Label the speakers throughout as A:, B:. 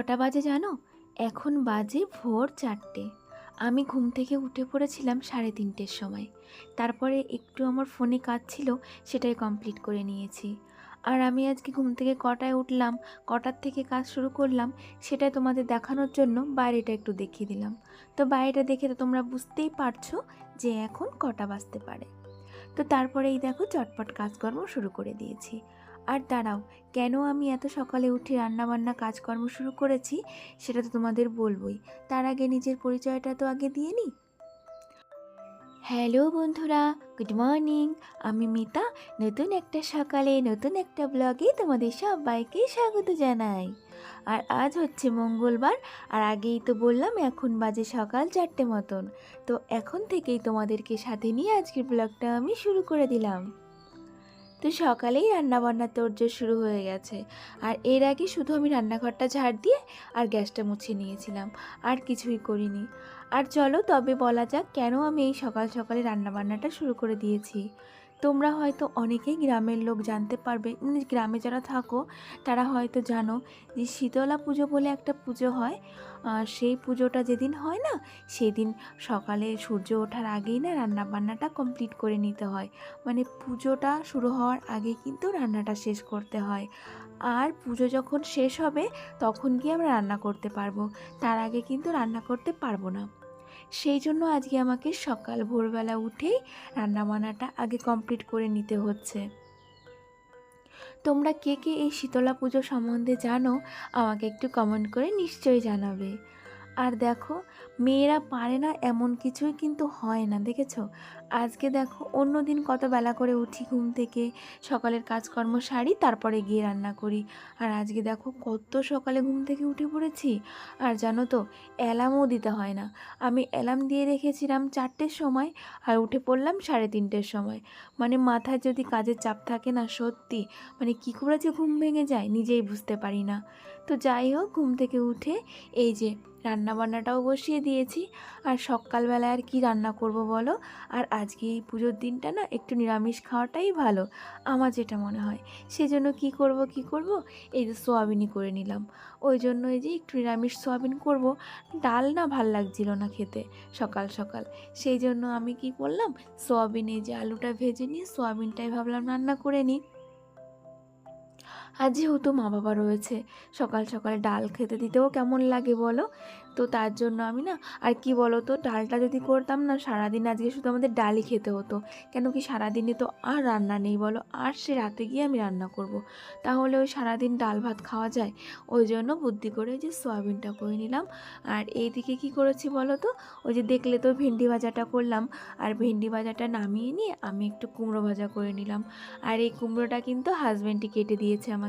A: কটা বাজে জানো? এখন বাজে ভোর চারটে। আমি ঘুম থেকে উঠে পড়েছিলাম সাড়ে তিনটের সময়। তারপরে একটু আমার ফোনে কাজ ছিল, সেটাই কমপ্লিট করে নিয়েছি। আর আমি আজকে ঘুম থেকে কটায় উঠলাম, কটার থেকে কাজ শুরু করলাম, সেটা তোমাদের দেখানোর জন্য বাইরেটা একটু দেখিয়ে দিলাম। তো বাইরেটা দেখে তো তোমরা বুঝতেই পারছ যে এখন কটা বাজতে পারে। তো তারপরে এই দেখো চটপট কাজকর্ম শুরু করে দিয়েছি। আর দাঁড়াও, কেন আমি এত সকালে উঠে রান্নাবান্না কাজকর্ম শুরু করেছি সেটা তো তোমাদের বলবোই। তার আগে নিজের পরিচয়টা তো আগে দিয়ে নিই হ্যালো বন্ধুরা, গুড মর্নিং। আমি মিতা, নতুন একটা সকালে নতুন একটা ব্লগে তোমাদের সবাইকে স্বাগত জানাই। আর আজ হচ্ছে মঙ্গলবার, আর আগেই তো বললাম এখন বাজে সকাল চারটে মতন। তো এখন থেকেই তোমাদেরকে সাথে নিয়ে আজকের ব্লগটা আমি শুরু করে দিলাম। তো সকালেই রান্নাবান্না তোড়জোড় শুরু হয়ে গেছে। আর এর আগে শুধু আমি রান্নাঘরটা ঝাড় দিয়ে আর গ্যাসটা মুছে নিয়েছিলাম, আর কিছুই করিনি। আর চলো তবে বলা যাক কেন আমি এই সকাল সকালে রান্নাবান্নাটা শুরু করে দিয়েছি। তোমরা হয়তো অনেকেই গ্রামের লোক জানতে পারবে গ্রামে যারা থাকো, তারা হয়তো জানো যে শীতলা পুজো বলে একটা পুজো হয়। আর সেই পুজোটা যেদিন হয় না, সেদিন সকালে সূর্য ওঠার আগেই না রান্নাবান্নাটা কমপ্লিট করে নিতে হয়। মানে পুজোটা শুরু হওয়ার আগে কিন্তু রান্নাটা শেষ করতে হয়। আর পুজো যখন শেষ হবে, তখন গিয়ে আমরা রান্না করতে পারব। তার আগে কিন্তু রান্না করতে পারব না। সেই জন্য আজকে আমাকে সকাল ভোরবেলা উঠেই রান্নাবান্নাটা আগে কমপ্লিট করে নিতে হচ্ছে। তোমরা কে কে এই শীতলা পুজো সম্বন্ধে জানো, আমাকে একটু কমেন্ট করে নিশ্চয়ই জানাবে। আর দেখো, মেয়েরা পারে না এমন কিছুই কিন্তু হয় না, দেখেছ? আজকে দেখো অন্য দিন কত বেলা করে উঠি ঘুম থেকে। সকালের কাজকর্ম সারি, তারপরে গিয়ে রান্না করি। আর আজকে দেখো কত সকালে ঘুম থেকে উঠে পড়েছি। আর জানো তো, অ্যালার্মও দিতে হয় না। আমি অ্যালার্ম দিয়ে রেখেছিলাম চারটের সময় আর উঠে পড়লাম সাড়ে তিনটের সময়। মানে মাথায় যদি কাজের চাপ থাকে না সত্যি মানে কী করে যে ঘুম ভেঙে যায় নিজেই বুঝতে পারি না। তো যাই হোক, ঘুম থেকে উঠে এই যে রান্নাবান্নাটাও বসিয়ে দিয়েছি। আর সকালবেলায় আর কি রান্না করব বলো? আর আজকে এই পুজোর দিনটা না একটু নিরামিষ খাওয়াটাই ভালো, আমার যেটা মনে হয়। সেজন্য কি করব কি করব? এই যে সোয়াবিনই করে নিলাম। ওই জন্য এই যে একটু নিরামিষ সোয়াবিন করব, ডাল না ভালো লাগছিল না খেতে সকাল সকাল। সেই জন্য আমি কি করলাম, সোয়াবিন যে আলুটা ভেজে নিয়ে সোয়াবিনটাই ভাবলাম রান্না করে নিই। আর যেহেতু মা বাবা রয়েছে, সকাল সকালে ডাল খেতে দিতেও কেমন লাগে বলো? তো তার জন্য আমি না, আর কি বলো তো ডালটা যদি করতাম না, সারাদিন আজকে শুধু আমাদের ডালই খেতে হতো। কেন কি সারাদিনে তো আর রান্না নেই বলো, আর সে রাতে গিয়ে আমি রান্না করব। তাহলে ওই সারাদিন ডাল ভাত খাওয়া যায়? ওই জন্য বুদ্ধি করে যে সয়াবিনটা করে নিলাম। আর এইদিকে কি করেছি বলো তো, ওই যে দেখলে তো ভেন্ডি ভাজাটা করলাম। আর ভেন্ডি ভাজাটা নামিয়ে নিয়ে আমি একটু কুমড়ো ভাজা করে নিলাম। আর এই কুমড়োটা কিন্তু হাজব্যান্ডই কেটে দিয়েছে আমাকে।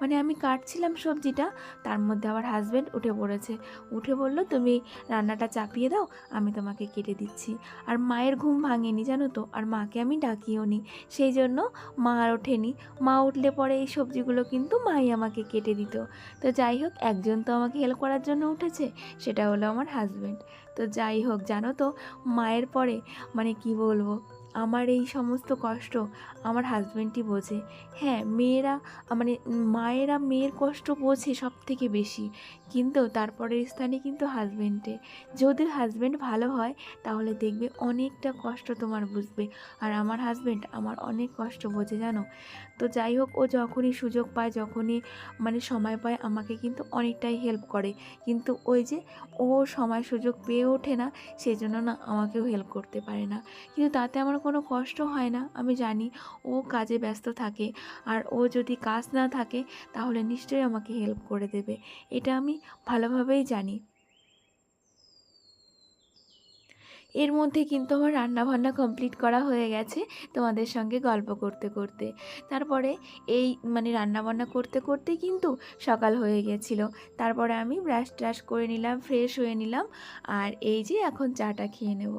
A: মানে আমি কাটছিলাম সবজিটা, তার মধ্যে আমার হাজব্যান্ড উঠে পড়েছে। উঠে বলল, তুমি রান্নাটা চাপিয়ে দাও, আমি তোমাকে কেটে দিচ্ছি। আর মায়ের ঘুম ভাঙেনি, জানো তো? আর মাকে আমি ডাকিও নি। সেই জন্য মা আর ওঠেনি। মা উঠলে পরে এই সবজিগুলো কিন্তু মাই আমাকে কেটে দিত। তো যাই হোক, একজন তো আমাকে হেল্প করার জন্য উঠেছে, সেটা হলো আমার হাজব্যান্ড তো যাই হোক, জানো তো, মায়ের পরে মানে কি বলব? আমার এই সমস্ত কষ্ট আমার হাজব্যান্ডই বোঝে। হ্যাঁ মেয়েরা মানে মায়েরা মেয়ের কষ্ট বোঝে সব থেকে বেশি। কিন্তু তারপরের স্থানে কিন্তু হাজব্যান্ডে যদি হাজব্যান্ড ভালো হয়, তাহলে দেখবে অনেকটা কষ্ট তোমার বুঝবে। আর আমার হাজব্যান্ড আমার অনেক কষ্ট বোঝে, জানো? তো যাই হোক, ও যখনই সুযোগ পায়, যখনই মানে সময় পায়, আমাকে কিন্তু অনেকটাই হেল্প করে। কিন্তু ওই যে ও সময় সুযোগ পেয়ে ওঠে না সেই জন্য না আমাকেও হেল্প করতে পারে না। কিন্তু তাতে আমার কোনো কষ্ট হয় না, আমি জানি ও কাজে ব্যস্ত থাকে। আর ও যদি কাজ না থাকে, তাহলে নিশ্চয়ই আমাকে হেল্প করে দেবে। এটা আমি ভালোভাবেই জানি। এর মধ্যে কিন্তু আমার রান্নাবান্না কমপ্লিট করা হয়ে গেছে তোমাদের সঙ্গে গল্প করতে করতে। তারপরে এই মানে রান্নাবান্না করতে করতে কিন্তু সকাল হয়ে গেছিল। তারপরে আমি ব্রাশ ট্রাশ করে নিলাম ফ্রেশ হয়ে নিলাম আর এই যে এখন চাটা খেয়ে নেব।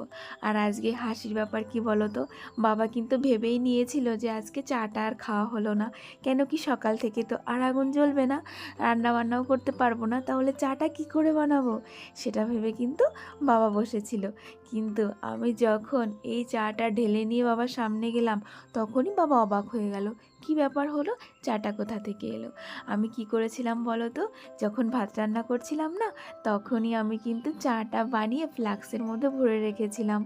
A: আর আজকে হাসির ব্যাপার কি বলো তো বাবা কিন্তু ভেবেই নিয়েছিল যে আজকে চাটা আর খাওয়া হলো না। কেন কি সকাল থেকে তো আর আগুন জ্বলবে না? রান্না বান্নাও করতে পারব না, তাহলে চাটা কি করে বানাবো? সেটা ভেবে কিন্তু বাবা বসেছিল। কিন্তু আমি যখন এই চাটা ঢেলে নিয়ে বাবার সামনে গেলাম, তখনই বাবা অবাক হয়ে গেল। কি ব্যাপার হলো? চাটা কোথা থেকে এলো? আমি কি করেছিলাম বলো তো? যখন ভাত রান্না করছিলাম না, তখনই আমি কিন্তু চাটা বানিয়ে ফ্লাক্সের মধ্যে ভরে রেখেছিলাম।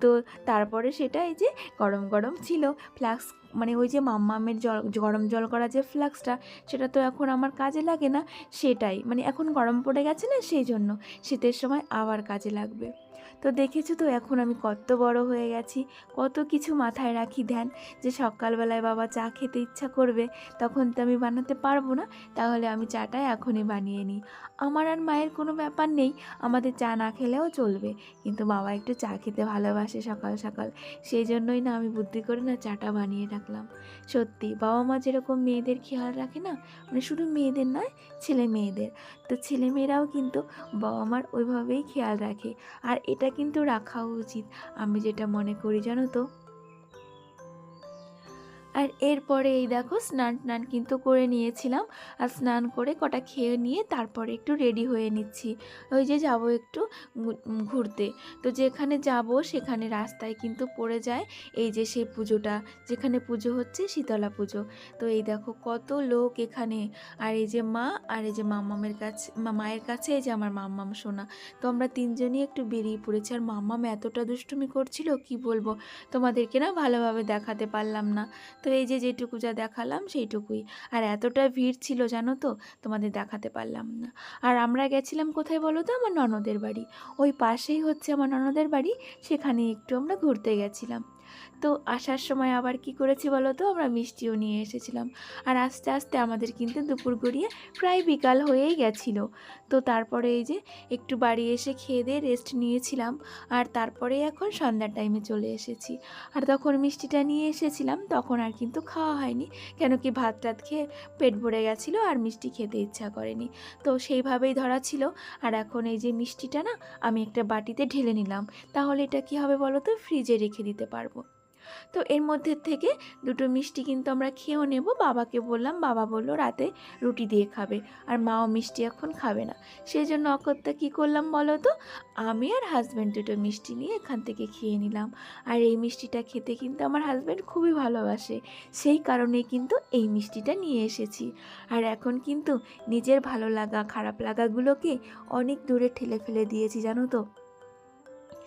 A: তো তারপরে সেটা এই যে গরম গরম ছিল, ফ্লাক্স মানে ওই যে মাম্মামের জল, গরম জল করা যে ফ্লাক্সটা, সেটা তো এখন আমার কাজে লাগে না, সেটাই। মানে এখন গরম পড়ে গেছে না, সেই জন্য। শীতের সময় আবার কাজে লাগবে। তো দেখেছ তো এখন আমি কত বড় হয়ে গেছি, কত কিছু মাথায় রাখি ধ্যান, যে সকালবেলায় বাবা চা খেতে ইচ্ছা করবে, তখন তো আমি বানাতে পারব না, তাহলে আমি চাটা এখনই বানিয়ে নিই। আমার আর মায়ের কোনো ব্যাপার নেই, আমাদের চা না খেলেও চলবে, কিন্তু বাবা একটু চা খেতে ভালোবাসে সকাল সকাল, সেই জন্যই না আমি বুদ্ধি করে না চাটা বানিয়ে রাখলাম। সত্যি, বাবা মা যেরকম মেয়েদের খেয়াল রাখে না মানে শুধু মেয়েদের নয়, ছেলে মেয়েদের, তো ছেলে মেয়েরাও কিন্তু বাবা মার ওইভাবেই খেয়াল রাখে। আর এটা কিন্তু রাখা উচিত। আমি যেটা মনে করি জানো তো? আর এরপরে এই দেখো স্নান টান কিন্তু করে নিয়েছিলাম। আর স্নান করে কটা খেয়ে নিয়ে তারপরে একটু রেডি হয়ে নিচ্ছি। ওই যে যাব একটু ঘুরতে। তো যেখানে যাব সেখানে রাস্তায় কিন্তু পড়ে যায় এই যে সেই পুজোটা। যেখানে পুজো হচ্ছে শীতলা পুজো। তো এই দেখো কত লোক এখানে। আর এই যে মা, আর এই যে মাম্মামের কাছে মায়ের কাছে এই যে আমার মাম্মাম সোনা। তো আমরা তিনজনই একটু বেরিয়ে পড়েছি। আর মাম্মাম এতটা দুষ্টুমি করছিল, কি বলব? তোমাদেরকে না ভালোভাবে দেখাতে পারলাম না। তো এই যে যেটুকু যা দেখালাম সেইটুকুই। আর এতটা ভিড় ছিল জানো তো, তোমাদের দেখাতে পারলাম না। আর আমরা গেছিলাম কোথায় বলো তো? আমার ননদের বাড়ি। ওই পাশেই হচ্ছে আমার ননদের বাড়ি সেখানে একটু আমরা ঘুরতে গেছিলাম। তো আসার সময় আবার কি করেছি বলো তো? আমরা মিষ্টিও নিয়ে এসেছিলাম। আর আস্তে আস্তে আমাদের কিন্তু দুপুর গড়িয়ে প্রায় বিকাল হয়েই গেছিল। তো তারপরে এই যে একটু বাড়ি এসে খেয়ে দিয়ে রেস্ট নিয়েছিলাম। আর তারপরে এখন সন্ধ্যার টাইমে চলে এসেছি। আর তখন মিষ্টিটা নিয়ে এসেছিলাম, তখন আর কিন্তু খাওয়া হয়নি। কেন কি ভাত টাত খেয়ে পেট ভরে গেছিল আর মিষ্টি খেতে ইচ্ছা করেনি। তো সেইভাবেই ধরা ছিল। আর এখন এই যে মিষ্টিটা না, আমি একটা বাটিতে ঢেলে নিলাম। তাহলে এটা কি হবে বলো তো? ফ্রিজে রেখে দিতে পারব। তো এর মধ্যে থেকে দুটো মিষ্টি কিন্তু আমরা খেয়েও নেব। বাবাকে বললাম, বাবা বলল, রাতে রুটি দিয়ে খাবে আর মাও মিষ্টি এখন খাবে না। সেই জন্য অকর্তা কী করলাম বলো তো? আমি আর হাজব্যান্ড দুটো মিষ্টি নিয়ে এখান থেকে খেয়ে নিলাম। আর এই মিষ্টিটা খেতে কিন্তু আমার হাজব্যান্ড খুবই ভালোবাসে। সেই কারণেই কিন্তু এই মিষ্টিটা নিয়ে এসেছি। আর এখন কিন্তু নিজের ভালো লাগা, খারাপ লাগাগুলোকে অনেক দূরে ঠেলে ফেলে দিয়েছি, জানো তো?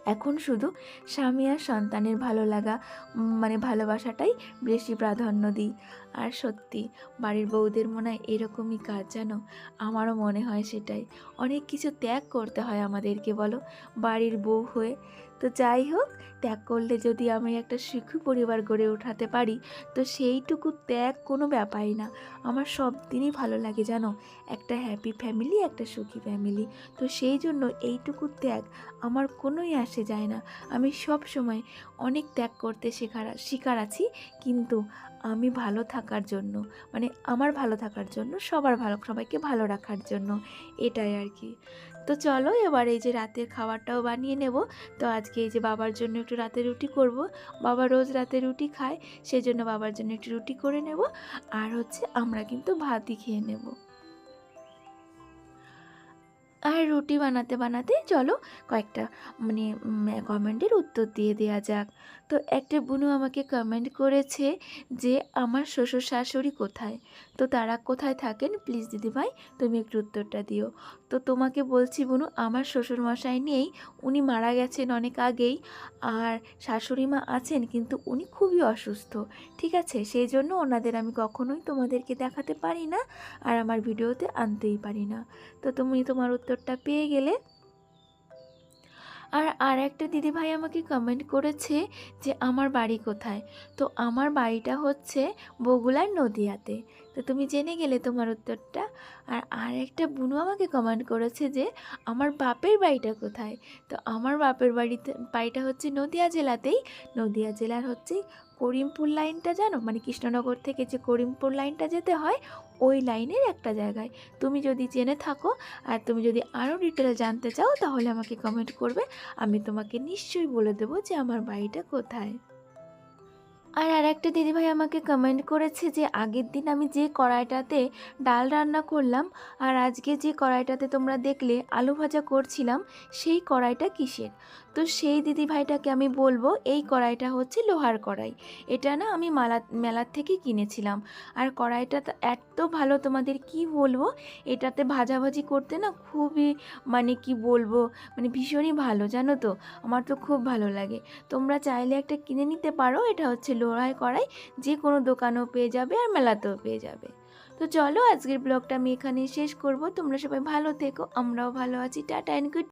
A: এখন শুধু স্বামী আর সন্তানের ভালো লাগা মানে ভালোবাসাটাই বেশি প্রাধান্য দিই। আর সত্যি, বাড়ির বউদের মনে হয় এরকমই কাজ জানো আমারও মনে হয় সেটাই। অনেক কিছু ত্যাগ করতে হয় আমাদেরকে, বলো? বাড়ির বউ হয়ে তো যাই হোক, ত্যাগ করলে যদি আমি একটা সুখী পরিবার গড়ে ওঠাতে পারি, তো সেইটুকু ত্যাগ কোনো ব্যাপারই না। আমার সব দিনই ভালো লাগে জানো, একটা হ্যাপি ফ্যামিলি একটা সুখী ফ্যামিলি তো সেই জন্য এইটুকু ত্যাগ আমার কোনোই আসে যায় না। আমি সব সময় অনেক ত্যাগ করতে শেখার, শিকার আছি, কিন্তু আমি ভালো থাকার জন্য মানে আমার ভালো থাকার জন্য, সবার ভালো, সবাইকে ভালো রাখার জন্য, এটাই আর কি। তো চলো এবার এই যে রাতের খাবারটাও বানিয়ে নেব। তো আজকে এই যে বাবার জন্য একটু রাতে রুটি করব। বাবা রোজ রাতে রুটি খায় সেই জন্য বাবার জন্য একটু রুটি করে নেব। আর হচ্ছে আমরা কিন্তু ভাতই খেয়ে নেব। আর রুটি বানাতে বানাতে চলো কয়েকটা মানে কমেন্টের উত্তর দিয়ে দেওয়া যাক। তো একটা বুনু আমাকে কমেন্ট করেছে যে, আমার শ্বশুর শাশুড়ি কোথায়? তো তারা কোথায় থাকেন? প্লিজ দিদিভাই, তুমি একটু উত্তরটা দিও। তো তোমাকে বলছি বুনু, আমার শ্বশুর মশাই নেই, উনি মারা গেছেন অনেক আগেই, আর শাশুড়ি মা আছেন, কিন্তু উনি খুবই অসুস্থ, ঠিক আছে? সেই জন্য ওনাদের আমি কখনোই তোমাদেরকে দেখাতে পারি না, আর আমার ভিডিওতে আনতেই পারি না। তো তুমি তোমার উত্তরটা পেয়ে গেলে আর আর একটা দিদিভাই আমাকে কমেন্ট করেছে যে, আমার বাড়ি কোথায়? তো আমার বাড়িটা হচ্ছে বগুলার নদিয়াতে। তো তুমি জেনে গেলে তোমার উত্তরটা। আর আর একটা বুনু আমাকে কমেন্ট করেছে যে, আমার বাপের বাড়িটা কোথায়? তো আমার বাপের বাড়িতে, বাড়িটা হচ্ছে নদিয়া জেলাতেই। নদিয়া জেলার হচ্ছে করিমপুর লাইনটা জানো? মানে কৃষ্ণনগর থেকে যে করিমপুর লাইনটা যেতে হয় ওই লাইনের একটা জায়গায়। তুমি যদি জেনে থাকো আর তুমি যদি আরও ডিটেল জানতে চাও, তাহলে আমাকে কমেন্ট করবে। আমি তোমাকে নিশ্চয়ই বলে দেবো যে আমার বাড়িটা কোথায়। আর আর একটা দিদিভাই আমাকে কমেন্ট করেছে যে, আগের দিন আমি যে কড়াইটাতে ডাল রান্না করলাম আর আজকে যে কড়াইটাতে তোমরা দেখলে আলু ভাজা করছিলাম, সেই কড়াইটা কিসের? তো সেই দিদিভাইটাকে আমি বলব, এই কড়াইটা হচ্ছে লোহার কড়াই। এটা না আমি মালা, মেলার থেকে কিনেছিলাম। আর কড়াইটা এত ভালো তোমাদের কি বলব, এটাতে ভাজাভাজি করতে না খুবই মানে কি বলব মানে ভীষণই ভালো, জানো তো? আমার তো খুব ভালো লাগে। তোমরা চাইলে একটা কিনে নিতে পারো, এটা হচ্ছে লোহার কড়াই। যে কোনো দোকানেও পেয়ে যাবে আর মেলাতেও পেয়ে যাবে। তো চলো আজকের ব্লগটা আমি এখানেই শেষ করব। তোমরা সবাই ভালো থেকো, আমরাও ভালো আছি। Tata and good